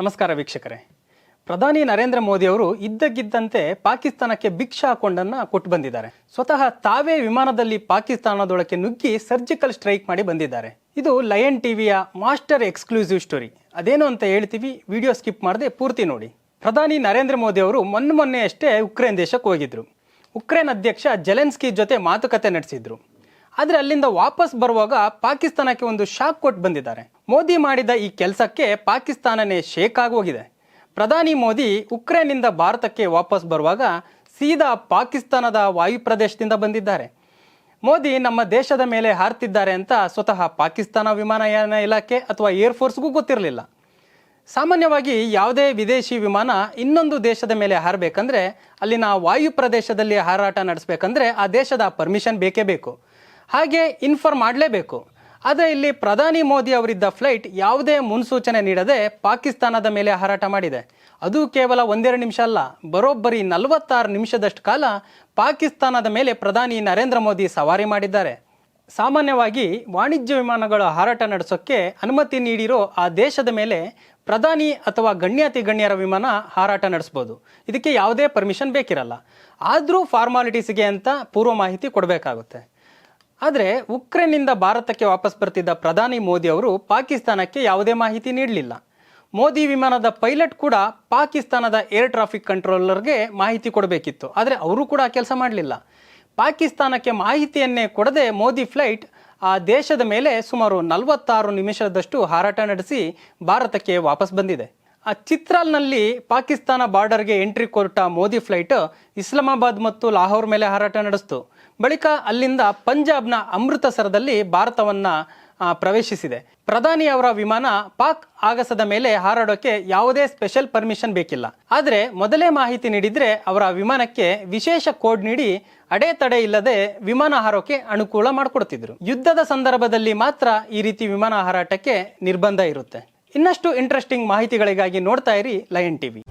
ನಮಸ್ಕಾರ ವೀಕ್ಷಕರೇ. ಪ್ರಧಾನಿ ನರೇಂದ್ರ ಮೋದಿ ಅವರು ಇದ್ದಕ್ಕಿದ್ದಂತೆ ಪಾಕಿಸ್ತಾನಕ್ಕೆ ಭಿಕ್ಷ ಹಾಕೊಂಡನ್ನ ಕೊಟ್ಟು ಬಂದಿದ್ದಾರೆ. ಸ್ವತಃ ತಾವೇ ವಿಮಾನದಲ್ಲಿ ಪಾಕಿಸ್ತಾನದೊಳಕ್ಕೆ ನುಗ್ಗಿ ಸರ್ಜಿಕಲ್ ಸ್ಟ್ರೈಕ್ ಮಾಡಿ ಬಂದಿದ್ದಾರೆ. ಇದು ಲಯನ್ ಟಿವಿಯ ಮಾಸ್ಟರ್ ಎಕ್ಸ್ಕ್ಲೂಸಿವ್ ಸ್ಟೋರಿ. ಅದೇನು ಅಂತ ಹೇಳ್ತೀವಿ, ವಿಡಿಯೋ ಸ್ಕಿಪ್ ಮಾಡದೆ ಪೂರ್ತಿ ನೋಡಿ. ಪ್ರಧಾನಿ ನರೇಂದ್ರ ಮೋದಿ ಅವರು ಮೊನ್ನೆ ಮೊನ್ನೆಯಷ್ಟೇ ಉಕ್ರೇನ್ ದೇಶಕ್ಕೆ ಹೋಗಿದ್ರು. ಉಕ್ರೇನ್ ಅಧ್ಯಕ್ಷ ಜೆಲೆನ್ಸ್ಕಿ ಜೊತೆ ಮಾತುಕತೆ ನಡೆಸಿದ್ರು. ಆದರೆ ಅಲ್ಲಿಂದ ವಾಪಸ್ ಬರುವಾಗ ಪಾಕಿಸ್ತಾನಕ್ಕೆ ಒಂದು ಶಾಕ್ ಕೊಟ್ಟು ಬಂದಿದ್ದಾರೆ. ಮೋದಿ ಮಾಡಿದ ಈ ಕೆಲಸಕ್ಕೆ ಪಾಕಿಸ್ತಾನನೇ ಶೇಕ್ ಆಗೋಗಿದೆ. ಪ್ರಧಾನಿ ಮೋದಿ ಉಕ್ರೇನ್ನಿಂದ ಭಾರತಕ್ಕೆ ವಾಪಸ್ ಬರುವಾಗ ಸೀದಾ ಪಾಕಿಸ್ತಾನದ ವಾಯು ಪ್ರದೇಶದಿಂದ ಬಂದಿದ್ದಾರೆ. ಮೋದಿ ನಮ್ಮ ದೇಶದ ಮೇಲೆ ಹಾರ್ತಿದ್ದಾರೆ ಅಂತ ಸ್ವತಃ ಪಾಕಿಸ್ತಾನ ವಿಮಾನಯಾನ ಇಲಾಖೆ ಅಥವಾ ಏರ್ಫೋರ್ಸ್ಗೂ ಗೊತ್ತಿರಲಿಲ್ಲ. ಸಾಮಾನ್ಯವಾಗಿ ಯಾವುದೇ ವಿದೇಶಿ ವಿಮಾನ ಇನ್ನೊಂದು ದೇಶದ ಮೇಲೆ ಹಾರಬೇಕಂದ್ರೆ ಅಲ್ಲಿನ ವಾಯು ಪ್ರದೇಶದಲ್ಲಿ ಹಾರಾಟ ನಡೆಸಬೇಕಂದ್ರೆ ಆ ದೇಶದ ಪರ್ಮಿಷನ್ ಬೇಕೇ ಬೇಕು. ಹಾಗೆ ಇನ್ಫಾರ್ಮ್ ಮಾಡಲೇಬೇಕು. ಆದರೆ ಇಲ್ಲಿ ಪ್ರಧಾನಿ ಮೋದಿ ಅವರಿದ್ದ ಫ್ಲೈಟ್ ಯಾವುದೇ ಮುನ್ಸೂಚನೆ ನೀಡದೆ ಪಾಕಿಸ್ತಾನದ ಮೇಲೆ ಹಾರಾಟ ಮಾಡಿದೆ. ಅದು ಕೇವಲ ಒಂದೆರಡು ನಿಮಿಷ ಅಲ್ಲ, ಬರೋಬ್ಬರಿ ನಲವತ್ತಾರು ನಿಮಿಷದಷ್ಟು ಕಾಲ ಪಾಕಿಸ್ತಾನದ ಮೇಲೆ ಪ್ರಧಾನಿ ನರೇಂದ್ರ ಮೋದಿ ಸವಾರಿ ಮಾಡಿದ್ದಾರೆ. ಸಾಮಾನ್ಯವಾಗಿ ವಾಣಿಜ್ಯ ವಿಮಾನಗಳ ಹಾರಾಟ ನಡೆಸೋಕ್ಕೆ ಅನುಮತಿ ನೀಡಿರೋ ಆ ದೇಶದ ಮೇಲೆ ಪ್ರಧಾನಿ ಅಥವಾ ಗಣ್ಯಾತಿ ಗಣ್ಯರ ವಿಮಾನ ಹಾರಾಟ ನಡೆಸ್ಬೋದು. ಇದಕ್ಕೆ ಯಾವುದೇ ಪರ್ಮಿಷನ್ ಬೇಕಿರಲ್ಲ. ಆದರೂ ಫಾರ್ಮಾಲಿಟೀಸ್ಗೆ ಅಂತ ಪೂರ್ವ ಮಾಹಿತಿ ಕೊಡಬೇಕಾಗುತ್ತೆ. ಆದರೆ ಉಕ್ರೇನ್ನಿಂದ ಭಾರತಕ್ಕೆ ವಾಪಸ್ ಬರ್ತಿದ್ದ ಪ್ರಧಾನಿ ಮೋದಿ ಅವರು ಪಾಕಿಸ್ತಾನಕ್ಕೆ ಯಾವುದೇ ಮಾಹಿತಿ ನೀಡಲಿಲ್ಲ. ಮೋದಿ ವಿಮಾನದ ಪೈಲಟ್ ಕೂಡ ಪಾಕಿಸ್ತಾನದ ಏರ್ ಟ್ರಾಫಿಕ್ ಕಂಟ್ರೋಲರ್ಗೆ ಮಾಹಿತಿ ಕೊಡಬೇಕಿತ್ತು. ಆದರೆ ಅವರು ಕೂಡ ಕೆಲಸ ಮಾಡಲಿಲ್ಲ. ಪಾಕಿಸ್ತಾನಕ್ಕೆ ಮಾಹಿತಿಯನ್ನೇ ಕೊಡದೆ ಮೋದಿ ಫ್ಲೈಟ್ ಆ ದೇಶದ ಮೇಲೆ ಸುಮಾರು ನಲವತ್ತಾರು ನಿಮಿಷದಷ್ಟು ಹಾರಾಟ ನಡೆಸಿ ಭಾರತಕ್ಕೆ ವಾಪಸ್ ಬಂದಿದೆ. ಆ ಚಿತ್ರಾಲ್ನಲ್ಲಿ ಪಾಕಿಸ್ತಾನ ಬಾರ್ಡರ್ಗೆ ಎಂಟ್ರಿ ಕೊಟ್ಟ ಮೋದಿ ಫ್ಲೈಟ್ ಇಸ್ಲಾಮಾಬಾದ್ ಮತ್ತು ಲಾಹೋರ್ ಮೇಲೆ ಹಾರಾಟ ನಡೆಸಿತು. ಬಳಿಕ ಅಲ್ಲಿಂದ ಪಂಜಾಬ್ನ ಅಮೃತಸರದಲ್ಲಿ ಭಾರತವನ್ನ ಪ್ರವೇಶಿಸಿದೆ. ಪ್ರಧಾನಿ ಅವರ ವಿಮಾನ ಪಾಕ್ ಆಗಸದ ಮೇಲೆ ಹಾರಾಡೋಕೆ ಯಾವುದೇ ಸ್ಪೆಷಲ್ ಪರ್ಮಿಷನ್ ಬೇಕಿಲ್ಲ. ಆದರೆ ಮೊದಲೇ ಮಾಹಿತಿ ನೀಡಿದ್ರೆ ಅವರ ವಿಮಾನಕ್ಕೆ ವಿಶೇಷ ಕೋಡ್ ನೀಡಿ ಅಡೆತಡೆ ಇಲ್ಲದೆ ವಿಮಾನ ಹಾರೋಕೆ ಅನುಕೂಲ ಮಾಡಿಕೊಡ್ತಿದ್ರು. ಯುದ್ಧದ ಸಂದರ್ಭದಲ್ಲಿ ಮಾತ್ರ ಈ ರೀತಿ ವಿಮಾನ ಹಾರಾಟಕ್ಕೆ ನಿರ್ಬಂಧ ಇರುತ್ತೆ. ಇನ್ನಷ್ಟು ಇಂಟ್ರೆಸ್ಟಿಂಗ್ ಮಾಹಿತಿಗಳಿಗಾಗಿ ನೋಡ್ತಾ ಇರಿ ಲಯನ್ ಟಿವಿ.